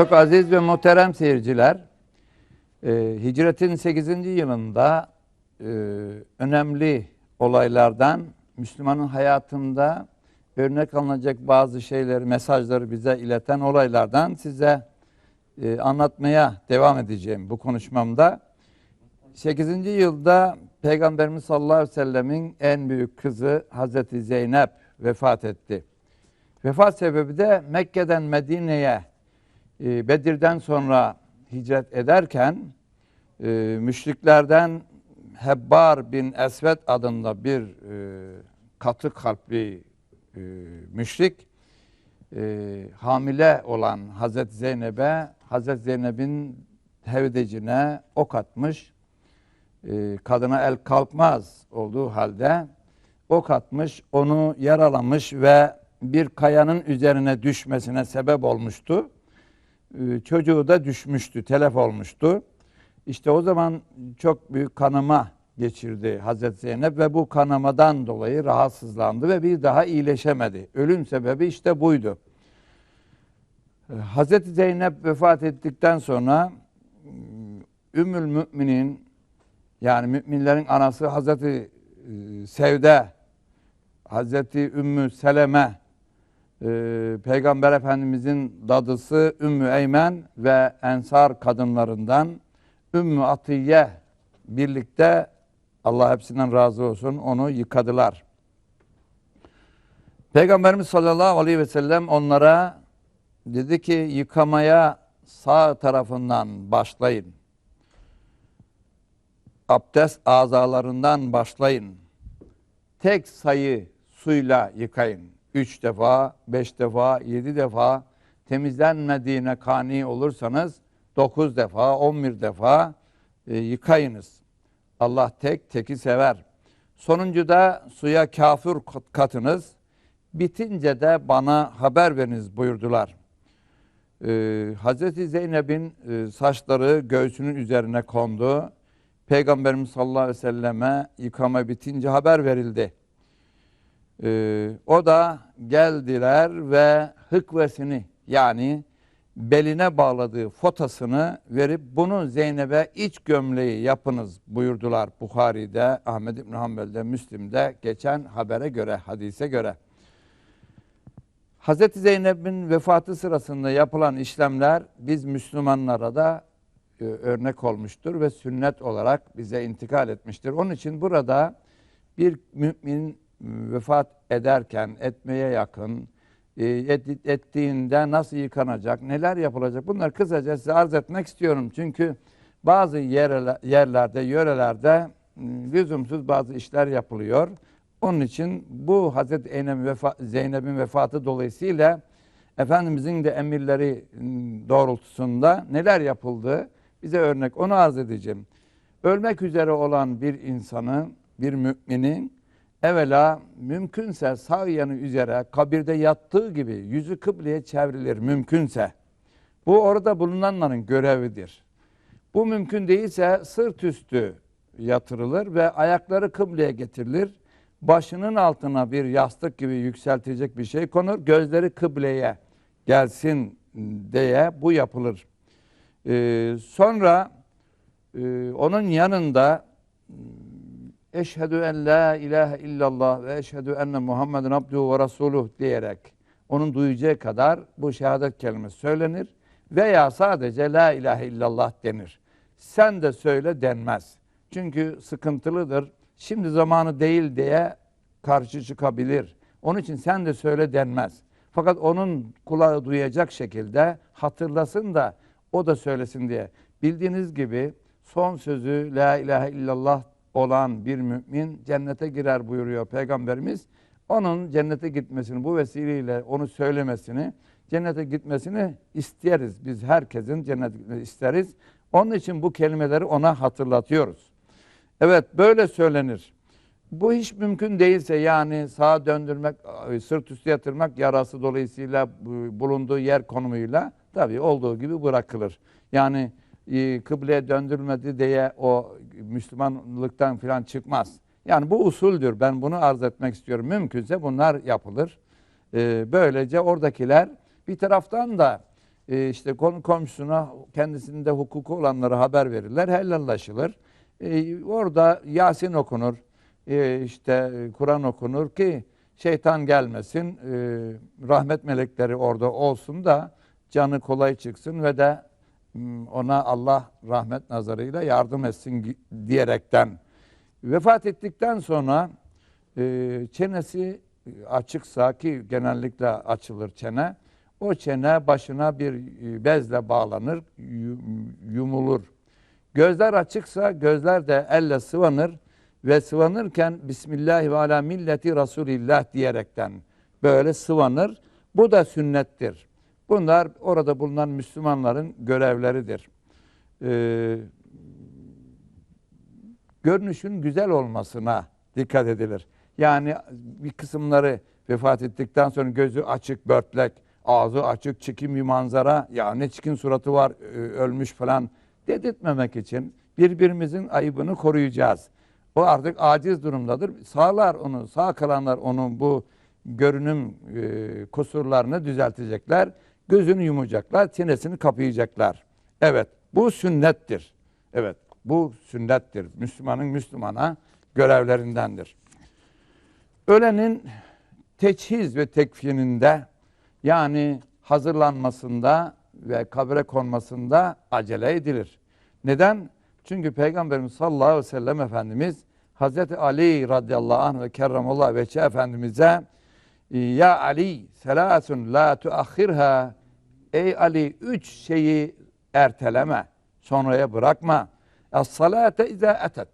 Çok aziz ve muhterem seyirciler, e, hicretin 8. yılında e, önemli olaylardan, Müslümanın hayatında örnek alınacak bazı şeyleri, mesajları bize ileten olaylardan size e, anlatmaya devam edeceğim bu konuşmamda. 8. yılda Peygamberimiz sallallahu aleyhi ve sellemin en büyük kızı Hazreti Zeynep vefat etti. Vefat sebebi de Mekke'den Medine'ye e, Bedir'den sonra hicret ederken e, müşriklerden Hebbar bin Esved adında bir e, katı kalpli e, müşrik hamile olan Hazreti Zeynep'e Hazreti Zeynep'in hevdecine ok atmış. Kadına el kalkmaz olduğu halde ok atmış, onu yaralamış ve bir kayanın üzerine düşmesine sebep olmuştu. Ee, çocuğu da düşmüştü, telef olmuştu. İşte o zaman çok büyük kanama geçirdi Hazreti Zeynep ve bu kanamadan dolayı rahatsızlandı ve bir daha iyileşemedi. Ölüm sebebi işte buydu. Ee, Hazreti Zeynep vefat ettikten sonra Ümmül Müminin yani müminlerin anası Hazreti e, Sevde, Hazreti Ümmü Seleme, e, Peygamber Efendimizin dadısı Ümmü Eymen ve Ensar kadınlarından Ümmü Atiye birlikte Allah hepsinden razı olsun onu yıkadılar. Peygamberimiz sallallahu aleyhi ve sellem onlara dedi ki yıkamaya sağ tarafından başlayın. Abdest azalarından başlayın. Tek sayı suyla yıkayın. Üç defa, beş defa, yedi defa temizlenmediğine kani olursanız dokuz defa, on bir defa e, yıkayınız. Allah tek, teki sever. Sonuncuda suya kafir katınız. Bitince de bana haber veriniz buyurdular. Ee, Hazreti Zeynep'in e, saçları göğsünün üzerine kondu. Peygamberimiz sallallahu aleyhi ve selleme yıkama bitince haber verildi. Ee, o da geldiler ve hıkvesini yani beline bağladığı fotasını verip bunu Zeynep'e iç gömleği yapınız buyurdular Bukhari'de, Ahmed İbn Hanbel'de, Müslim'de geçen habere göre, hadise göre. Hazreti Zeynep'in vefatı sırasında yapılan işlemler biz Müslümanlara da e, örnek olmuştur ve sünnet olarak bize intikal etmiştir. Onun için burada bir mümin vefat ederken, etmeye yakın, e, et, ettiğinde nasıl yıkanacak, neler yapılacak bunları kısaca size arz etmek istiyorum. Çünkü bazı yerlerde, yörelerde lüzumsuz bazı işler yapılıyor. Onun için bu Hazreti Zeynep'in vefatı dolayısıyla Efendimizin de emirleri doğrultusunda neler yapıldı bize örnek onu arz edeceğim. Ölmek üzere olan bir insanın, bir müminin evvela mümkünse sağ yanı üzere kabirde yattığı gibi yüzü kıbleye çevrilir mümkünse. Bu orada bulunanların görevidir. Bu mümkün değilse sırt üstü yatırılır ve ayakları kıbleye getirilir. Başının altına bir yastık gibi yükseltecek bir şey konur. Gözleri kıbleye gelsin diye bu yapılır. Ee, sonra e, onun yanında Eşhedü en la ilahe illallah ve eşhedü enne Muhammeden abduhu ve resuluh diyerek onun duyacağı kadar bu şehadet kelimesi söylenir veya sadece la ilahe illallah denir. Sen de söyle denmez. Çünkü sıkıntılıdır. Şimdi zamanı değil diye karşı çıkabilir. Onun için sen de söyle denmez. Fakat onun kulağı duyacak şekilde hatırlasın da o da söylesin diye. Bildiğiniz gibi son sözü la ilahe illallah olan bir mümin cennete girer buyuruyor Peygamberimiz. Onun cennete gitmesini bu vesileyle onu söylemesini, cennete gitmesini isteriz. Biz herkesin cennete gitmesini isteriz. Onun için bu kelimeleri ona hatırlatıyoruz. Evet böyle söylenir. Bu hiç mümkün değilse yani sağa döndürmek, sırt üstü yatırmak yarası dolayısıyla bulunduğu yer konumuyla tabii olduğu gibi bırakılır. Yani e, kıbleye döndürmedi diye o Müslümanlıktan falan çıkmaz. Yani bu usuldür. Ben bunu arz etmek istiyorum. Mümkünse bunlar yapılır. E, böylece oradakiler bir taraftan da e, işte konu komşusuna kendisinde hukuku olanlara haber verirler, helallaşılır. E, orada Yasin okunur, e, işte Kur'an okunur ki şeytan gelmesin, e, rahmet melekleri orada olsun da canı kolay çıksın ve de ona Allah rahmet nazarıyla yardım etsin diyerekten. Vefat ettikten sonra e, çenesi açıksa ki genellikle açılır çene, o çene başına bir e, bezle bağlanır, yu- yumulur. Gözler açıksa gözler de elle sıvanır ve sıvanırken Bismillah ve ala milleti Resulillah diyerekten böyle sıvanır. Bu da sünnettir. Bunlar orada bulunan Müslümanların görevleridir. Ee, görünüşün güzel olmasına dikkat edilir. Yani bir kısımları vefat ettikten sonra gözü açık, börtlek, ağzı açık, çirkin bir manzara, ya ne çirkin suratı var, e, ölmüş falan dedirtmemek için birbirimizin ayıbını koruyacağız. O artık aciz durumdadır. Sağlar onu, sağ kalanlar onun bu görünüm e, kusurlarını düzeltecekler. Gözünü yumacaklar, çenesini kapayacaklar. Evet, bu sünnettir. Evet, bu sünnettir. Müslümanın Müslümana görevlerindendir. Ölenin teçhiz ve tekfininde yani hazırlanmasında ve kabre konmasında acele edilir. Neden? Çünkü Peygamberimiz sallallahu aleyhi ve sellem Efendimiz Hazreti Ali radıyallahu anh ve kerramallahu veçhe Efendimiz'e Ya Ali selasun la tuakhirha Ey Ali üç şeyi erteleme, sonraya bırakma. Es-salate izâ etet.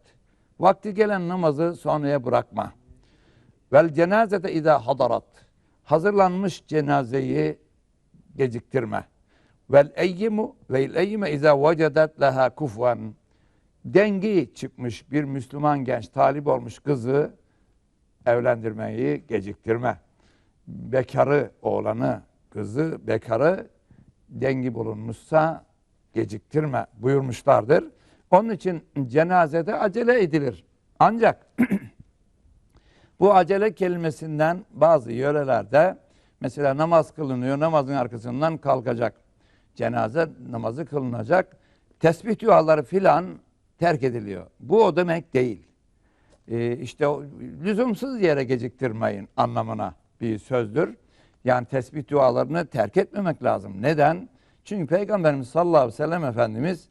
Vakti gelen namazı sonraya bırakma. Vel cenazete izâ hadarat. Hazırlanmış cenazeyi geciktirme. Vel eyyimu vel eyyime izâ vecedet leha kufvan. Dengi çıkmış bir Müslüman genç talip olmuş kızı evlendirmeyi geciktirme. Bekarı oğlanı, kızı bekarı dengi bulunmuşsa geciktirme buyurmuşlardır. Onun için cenazede acele edilir. Ancak bu acele kelimesinden bazı yörelerde mesela namaz kılınıyor, namazın arkasından kalkacak. Cenaze namazı kılınacak. Tesbih duaları filan terk ediliyor. Bu o demek değil. Ee, işte lüzumsuz yere geciktirmeyin anlamına bir sözdür. Yani tesbih dualarını terk etmemek lazım. Neden? Çünkü Peygamberimiz sallallahu aleyhi ve sellem Efendimiz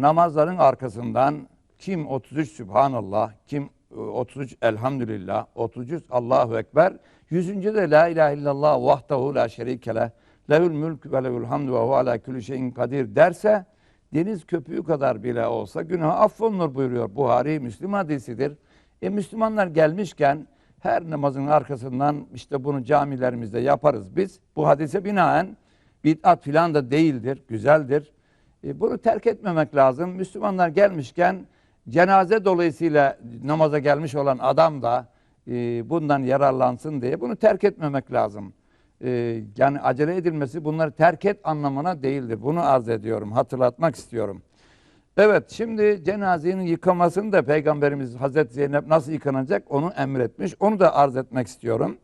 namazların arkasından kim 33 Sübhanallah, kim 33 Elhamdülillah, 33 Allahu Ekber, 100. de La ilahe illallah vahdahu la şerike leh, lehül mülk ve lehül hamdu ve huve ala külli şeyin kadir derse deniz köpüğü kadar bile olsa günah affolunur buyuruyor. Buhari Müslim hadisidir. E Müslümanlar gelmişken her namazın arkasından işte bunu camilerimizde yaparız biz. Bu hadise binaen bid'at filan da değildir, güzeldir. E, bunu terk etmemek lazım. Müslümanlar gelmişken cenaze dolayısıyla namaza gelmiş olan adam da e, bundan yararlansın diye bunu terk etmemek lazım. E, yani acele edilmesi bunları terk et anlamına değildir. Bunu arz ediyorum, hatırlatmak istiyorum. Evet şimdi cenazenin yıkamasını da Peygamberimiz Hazreti Zeynep nasıl yıkanacak onu emretmiş. Onu da arz etmek istiyorum.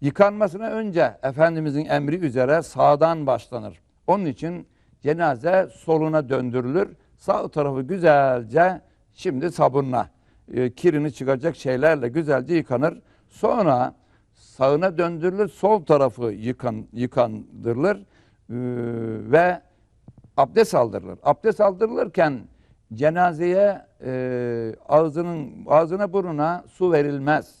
Yıkanmasına önce Efendimizin emri üzere sağdan başlanır. Onun için cenaze soluna döndürülür. Sağ tarafı güzelce şimdi sabunla e, kirini çıkacak şeylerle güzelce yıkanır. Sonra sağına döndürülür. Sol tarafı yıkan, yıkandırılır e, ve abdest aldırılır. Abdest aldırılırken cenazeye e, ağzının ağzına burnuna su verilmez.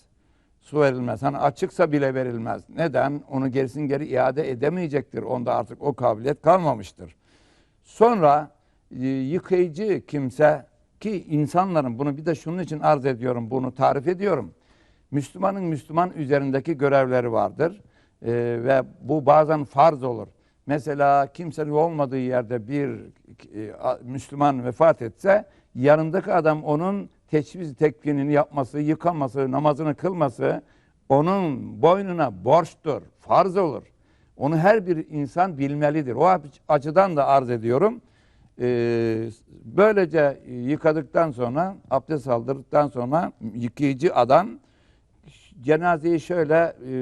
Su verilmez. Hani açıksa bile verilmez. Neden? Onu gerisin geri iade edemeyecektir. Onda artık o kabiliyet kalmamıştır. Sonra e, yıkayıcı kimse ki insanların bunu bir de şunun için arz ediyorum, bunu tarif ediyorum. Müslümanın Müslüman üzerindeki görevleri vardır. E, ve bu bazen farz olur. Mesela kimsenin olmadığı yerde bir e, Müslüman vefat etse yanındaki adam onun teçhiz tekfinini yapması, yıkaması, namazını kılması onun boynuna borçtur, farz olur. Onu her bir insan bilmelidir. O açıdan da arz ediyorum. Ee, böylece yıkadıktan sonra, abdest aldırdıktan sonra yıkayıcı adam cenazeyi şöyle e,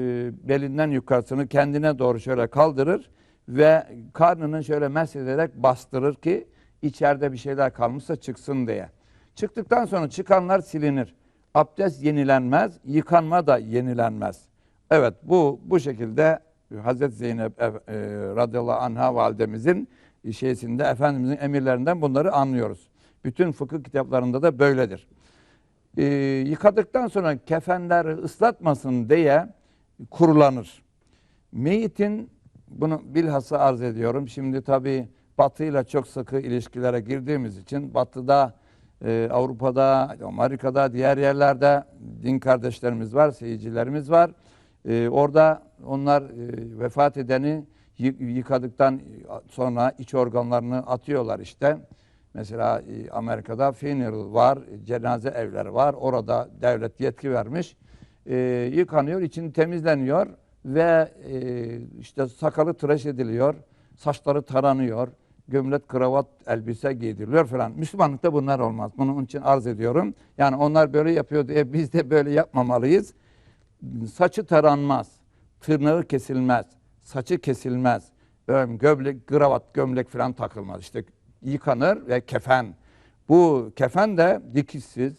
belinden yukarısını kendine doğru şöyle kaldırır ve karnını şöyle meslederek bastırır ki içeride bir şeyler kalmışsa çıksın diye. Çıktıktan sonra çıkanlar silinir. Abdest yenilenmez, yıkanma da yenilenmez. Evet bu bu şekilde Hazreti Zeynep e, e, radıyallahu anha validemizin şeysinde Efendimizin emirlerinden bunları anlıyoruz. Bütün fıkıh kitaplarında da böyledir. Ee, yıkadıktan sonra kefenleri ıslatmasın diye kurulanır. Meyitin bunu bilhassa arz ediyorum. Şimdi tabii Batı'yla çok sıkı ilişkilere girdiğimiz için Batı'da, e, Avrupa'da, Amerika'da, diğer yerlerde din kardeşlerimiz var, seyircilerimiz var. E, orada onlar e, vefat edeni yı- yıkadıktan sonra iç organlarını atıyorlar işte. Mesela e, Amerika'da funeral var, cenaze evleri var. Orada devlet yetki vermiş. E, yıkanıyor, içini temizleniyor ve e, işte sakalı tıraş ediliyor, saçları taranıyor, gömlek, kravat, elbise giydiriliyor falan. Müslümanlıkta bunlar olmaz. Bunun için arz ediyorum. Yani onlar böyle yapıyor diye biz de böyle yapmamalıyız. Saçı taranmaz, tırnağı kesilmez, saçı kesilmez. Böyle gömlek, kravat, gömlek falan takılmaz. İşte yıkanır ve kefen. Bu kefen de dikişsiz,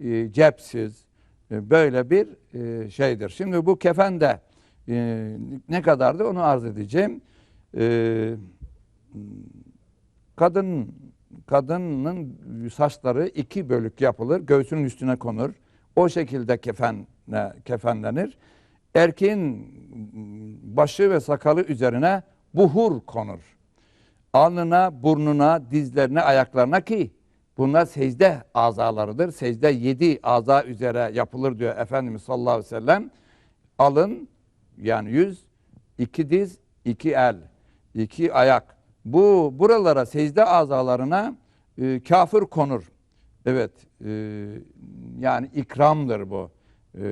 e, cepsiz, e, böyle bir e, şeydir. Şimdi bu kefen de e, ne kadardı onu arz edeceğim. E, kadın kadının saçları iki bölük yapılır, göğsünün üstüne konur. O şekilde kefenle kefenlenir. Erkeğin başı ve sakalı üzerine buhur konur. Alnına, burnuna, dizlerine, ayaklarına ki bunlar secde azalarıdır. Secde yedi aza üzere yapılır diyor Efendimiz sallallahu aleyhi ve sellem. Alın yani yüz, iki diz, iki el, iki ayak. Bu buralara secde azalarına e, kafir konur. Evet, e, yani ikramdır bu. E,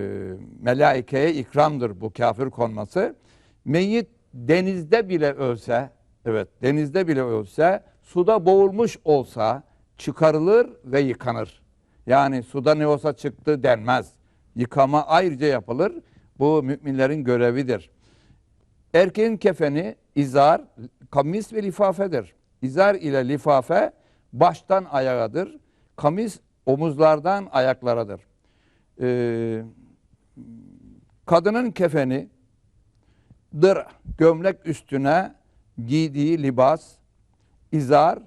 melaikeye ikramdır bu kafir konması. Meyyit denizde bile ölse, evet denizde bile ölse, suda boğulmuş olsa çıkarılır ve yıkanır. Yani suda ne olsa çıktı denmez. Yıkama ayrıca yapılır. Bu müminlerin görevidir. Erkeğin kefeni izar, kamis ve lifafedir. İzar ile lifafe baştan ayağıdır. Kamis omuzlardan ayaklaradır. Ee, kadının kefeni dır, gömlek üstüne giydiği libas, izar,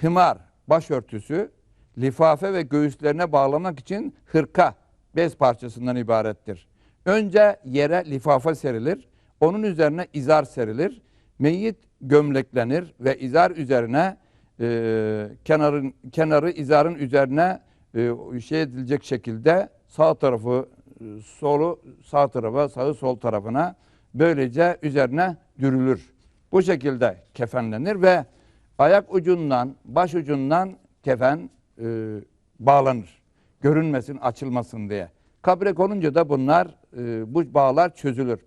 hımar, başörtüsü, lifafe ve göğüslerine bağlamak için hırka, bez parçasından ibarettir. Önce yere lifafe serilir, onun üzerine izar serilir. Meyyit gömleklenir ve izar üzerine e, kenarın kenarı izarın üzerine e, şey edilecek şekilde sağ tarafı solu sağ tarafa, sağı sol tarafına böylece üzerine dürülür. Bu şekilde kefenlenir ve ayak ucundan, baş ucundan kefen e, bağlanır. Görünmesin, açılmasın diye. Kabre konunca da bunlar, e, bu bağlar çözülür.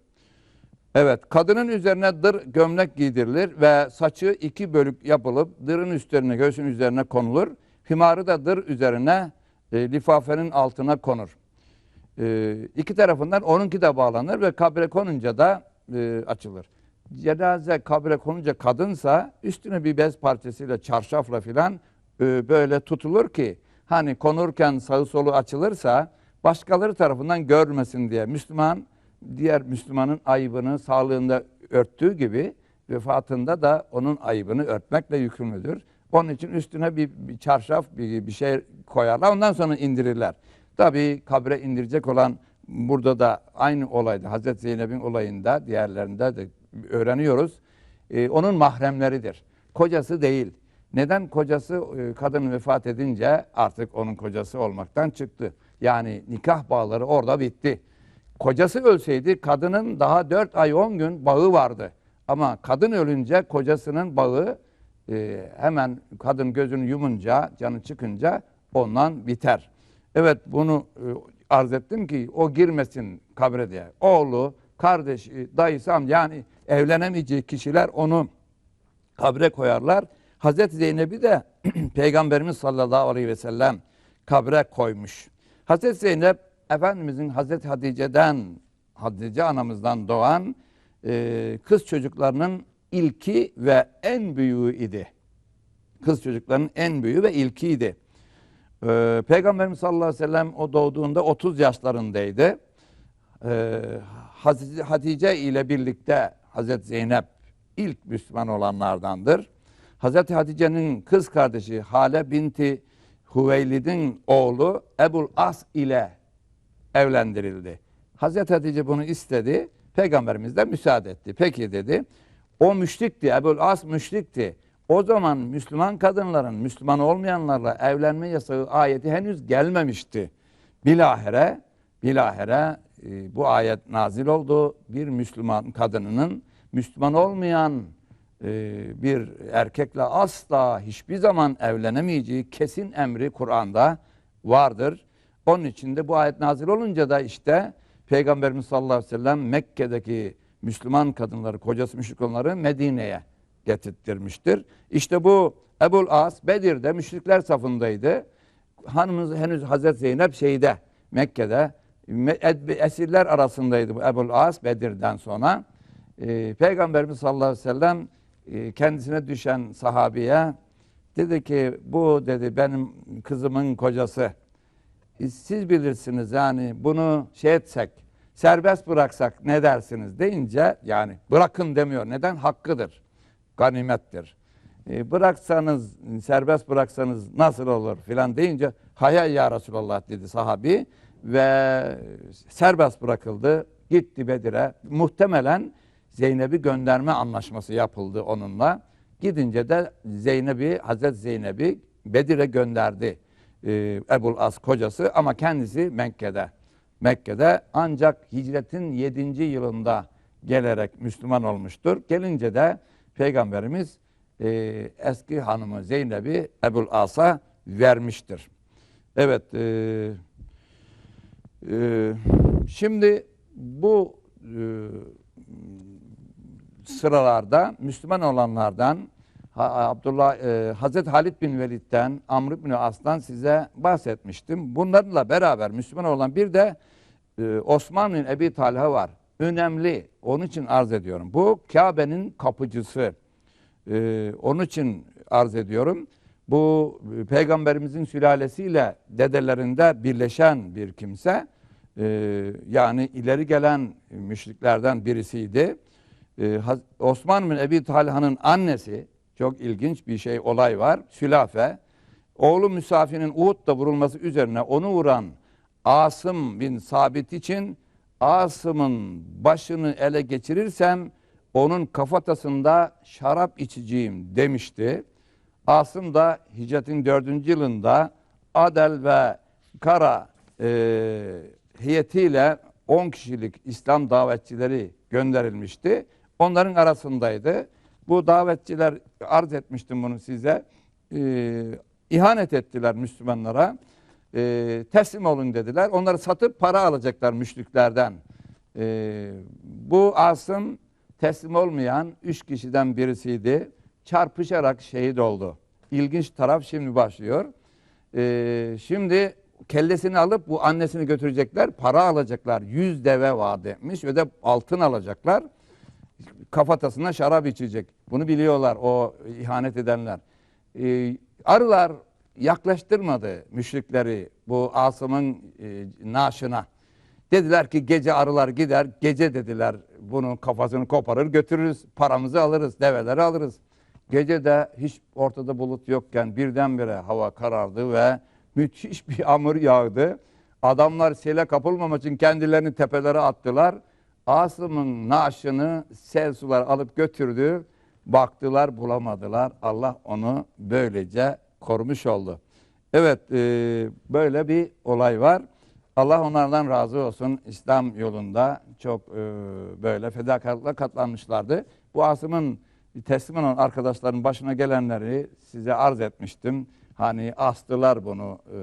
Evet, kadının üzerine dır gömlek giydirilir ve saçı iki bölük yapılıp dırın üstlerine, göğsün üzerine konulur. Himarı da dır üzerine e, lifafenin altına konur. E, iki tarafından onunki de bağlanır ve kabre konunca da e, açılır. Cenaze kabre konunca kadınsa üstüne bir bez parçasıyla, çarşafla filan e, böyle tutulur ki hani konurken sağı solu açılırsa başkaları tarafından görmesin diye Müslüman diğer Müslümanın ayıbını sağlığında örttüğü gibi vefatında da onun ayıbını örtmekle yükümlüdür. Onun için üstüne bir, bir çarşaf bir, bir şey koyarlar ondan sonra indirirler. Tabii kabre indirecek olan burada da aynı olayda Hazreti Zeynep'in olayında diğerlerinde de öğreniyoruz. Ee, onun mahremleridir. Kocası değil. Neden kocası e, kadın vefat edince artık onun kocası olmaktan çıktı. Yani nikah bağları orada bitti. Kocası ölseydi kadının daha 4 ay 10 gün bağı vardı. Ama kadın ölünce kocasının bağı e, hemen kadın gözünü yumunca, canı çıkınca ondan biter. Evet bunu e, arz ettim ki o girmesin kabre diye. Oğlu, kardeşi, dayısı, yani evlenemeyeceği kişiler onu kabre koyarlar. Hazreti Zeynep'i de Peygamberimiz sallallahu aleyhi ve sellem kabre koymuş. Hazreti Zeynep Efendimizin Hazreti Hatice'den, Hatice anamızdan doğan e, kız çocuklarının ilki ve en büyüğü idi. Kız çocukların en büyüğü ve ilkiydi. Ee, Peygamberimiz sallallahu aleyhi ve sellem o doğduğunda 30 yaşlarındaydı. Ee, Hatice ile birlikte Hazreti Zeynep ilk Müslüman olanlardandır. Hazreti Hatice'nin kız kardeşi Hale binti Hüveylid'in oğlu Ebul As ile evlendirildi. Hazreti Hatice bunu istedi. Peygamberimiz de müsaade etti. Peki dedi. O müşrikti. Ebul As müşrikti. O zaman Müslüman kadınların Müslüman olmayanlarla evlenme yasağı ayeti henüz gelmemişti. Bilahare, bilahare e, bu ayet nazil oldu. Bir Müslüman kadınının Müslüman olmayan bir erkekle asla hiçbir zaman evlenemeyeceği kesin emri Kur'an'da vardır. Onun için de bu ayet nazil olunca da işte Peygamberimiz sallallahu aleyhi ve sellem Mekke'deki Müslüman kadınları, kocası müşrik olanları Medine'ye getirttirmiştir. İşte bu Ebul As Bedir'de müşrikler safındaydı. Hanımız henüz Hazreti Zeynep şeyde Mekke'de me- ed- esirler arasındaydı bu Ebul As Bedir'den sonra. Ee, Peygamberimiz sallallahu aleyhi ve sellem kendisine düşen sahabiye dedi ki bu dedi benim kızımın kocası. E, Siz bilirsiniz yani bunu şey etsek, serbest bıraksak ne dersiniz deyince yani bırakın demiyor. Neden? Hakkıdır. Ganimettir. E, bıraksanız, serbest bıraksanız nasıl olur filan deyince hayal ya Resulallah dedi sahabi ve serbest bırakıldı. Gitti Bedir'e. Muhtemelen Zeynep'i gönderme anlaşması yapıldı onunla. Gidince de Zeynep'i, Hazreti Zeynep'i Bedir'e gönderdi e, Ebul As kocası ama kendisi Mekke'de. Mekke'de ancak hicretin 7. yılında gelerek Müslüman olmuştur. Gelince de Peygamberimiz e, eski hanımı Zeynep'i Ebul As'a vermiştir. Evet, e, e, şimdi bu e, sıralarda Müslüman olanlardan Abdullah e, Hazreti Halid bin Velid'den, Amr bin As'tan size bahsetmiştim. Bunlarla beraber Müslüman olan bir de e, Osman Ebi Talha var. Önemli. Onun için arz ediyorum. Bu Kabe'nin kapıcısı. E, onun için arz ediyorum. Bu e, peygamberimizin sülalesiyle dedelerinde birleşen bir kimse. E, yani ileri gelen müşriklerden birisiydi. Ee, Osman bin Ebi Talha'nın annesi çok ilginç bir şey olay var. Sülafe oğlu Müsafi'nin Uhud'da vurulması üzerine onu vuran Asım bin Sabit için Asım'ın başını ele geçirirsem onun kafatasında şarap içeceğim demişti. Asım da hicretin dördüncü yılında Adel ve Kara e, heyetiyle 10 kişilik İslam davetçileri gönderilmişti. Onların arasındaydı. Bu davetçiler arz etmiştim bunu size. Ee, ihanet ettiler Müslümanlara. Ee, teslim olun dediler. Onları satıp para alacaklar müşriklerden. Ee, bu Asım teslim olmayan üç kişiden birisiydi. Çarpışarak şehit oldu. İlginç taraf şimdi başlıyor. Ee, şimdi kellesini alıp bu annesini götürecekler. Para alacaklar. Yüz deve vaat etmiş ve de altın alacaklar. Kafatasına şarap içecek. Bunu biliyorlar o ihanet edenler. Ee, arılar yaklaştırmadı müşrikleri bu Asım'ın e, naaşına. Dediler ki gece arılar gider, gece dediler bunun kafasını koparır götürürüz, paramızı alırız, develeri alırız. Gece de hiç ortada bulut yokken birdenbire hava karardı ve müthiş bir yağmur yağdı. Adamlar sele kapılmamak için kendilerini tepelere attılar. Asım'ın naaşını sel sular alıp götürdü. Baktılar bulamadılar. Allah onu böylece korumuş oldu. Evet e, böyle bir olay var. Allah onlardan razı olsun. İslam yolunda çok e, böyle fedakarlıkla katlanmışlardı. Bu Asım'ın teslim olan arkadaşların başına gelenleri size arz etmiştim. Hani astılar bunu e,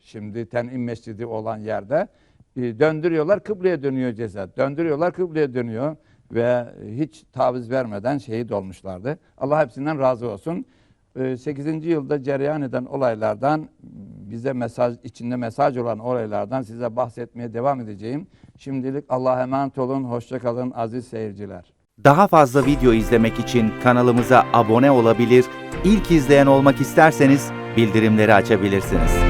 şimdi Ten'im Mescidi olan yerde. E, döndürüyorlar kıbleye dönüyor ceset. Döndürüyorlar kıbleye dönüyor ve hiç taviz vermeden şehit olmuşlardı. Allah hepsinden razı olsun. 8. yılda cereyan eden olaylardan bize mesaj içinde mesaj olan olaylardan size bahsetmeye devam edeceğim. Şimdilik Allah'a emanet olun. Hoşça kalın aziz seyirciler. Daha fazla video izlemek için kanalımıza abone olabilir, ilk izleyen olmak isterseniz bildirimleri açabilirsiniz.